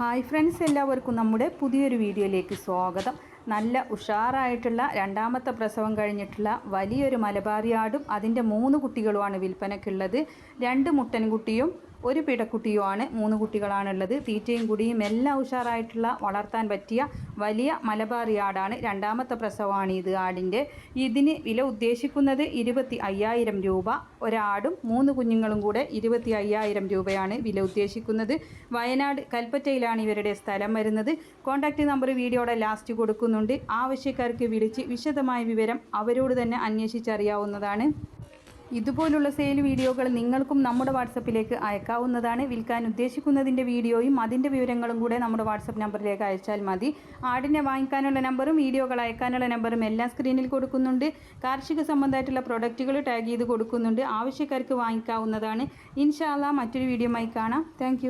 Hi friends എല്ലാവർക്കും നമ്മുടെ പുതിയൊരു വീഡിയോയിലേക്ക് സ്വാഗതം. നല്ല ഉഷാറായിട്ടുള്ള രണ്ടാമത്തെ പ്രസവം കഴിഞ്ഞിട്ടുള്ള വലിയൊരു മലബാറിയാടും അതിന്റെ മൂന്ന് കുട്ടികളുമാണ് വിൽപ്പനയ്ക്കുള്ളത്. രണ്ട് മുട്ടൻകുട്ടിയും ഒരു പിടക്കുട്ടിയുമാണ് മൂന്ന് കുട്ടികളാണുള്ളത്. തീറ്റയും കുടിയും എല്ലാം ഉഷാറായിട്ടുള്ള വളർത്താൻ പറ്റിയ വലിയ മലബാറി ആടാണ്. രണ്ടാമത്തെ പ്രസവമാണ് ഇത് ആടിന്റെ. ഇതിന് വില ഉദ്ദേശിക്കുന്നത് ഇരുപത്തി അയ്യായിരം രൂപ. ഒരാടും മൂന്ന് കുഞ്ഞുങ്ങളും കൂടെ ഇരുപത്തി അയ്യായിരം രൂപയാണ് വില ഉദ്ദേശിക്കുന്നത്. വയനാട് കൽപ്പറ്റയിലാണ് ഇവരുടെ സ്ഥലം വരുന്നത്. കോൺടാക്റ്റ് നമ്പർ വീഡിയോയുടെ ലാസ്റ്റ് കൊടുക്കുന്നുണ്ട്. ആവശ്യക്കാർക്ക് വിളിച്ച് വിശദമായ വിവരം അവരോട് തന്നെ അന്വേഷിച്ചറിയാവുന്നതാണ്. ഇതുപോലുള്ള സെയിൽ വീഡിയോകൾ നിങ്ങൾക്കും നമ്മുടെ വാട്സപ്പിലേക്ക് അയക്കാവുന്നതാണ്. വിൽക്കാൻ ഉദ്ദേശിക്കുന്നതിന്റെ വീഡിയോയും അതിന്റെ വിവരങ്ങളും കൂടെ നമ്മുടെ വാട്സപ്പ് നമ്പറിലേക്ക് അയച്ചാൽ മതി. ആടിനെ വാങ്ങിക്കാനുള്ള നമ്പറും വീഡിയോകൾ അയക്കാനുള്ള നമ്പറും എല്ലാം സ്ക്രീനിൽ കൊടുക്കുന്നുണ്ട്. കാർഷിക സംബന്ധമായിട്ടുള്ള പ്രൊഡക്റ്റുകൾ ടാഗ് ചെയ്ത് കൊടുക്കുന്നുണ്ട്. ആവശ്യക്കാർക്ക് വാങ്ങിക്കാവുന്നതാണ്. ഇൻഷാല്ല മറ്റൊരു വീഡിയോമായി കാണാം. താങ്ക്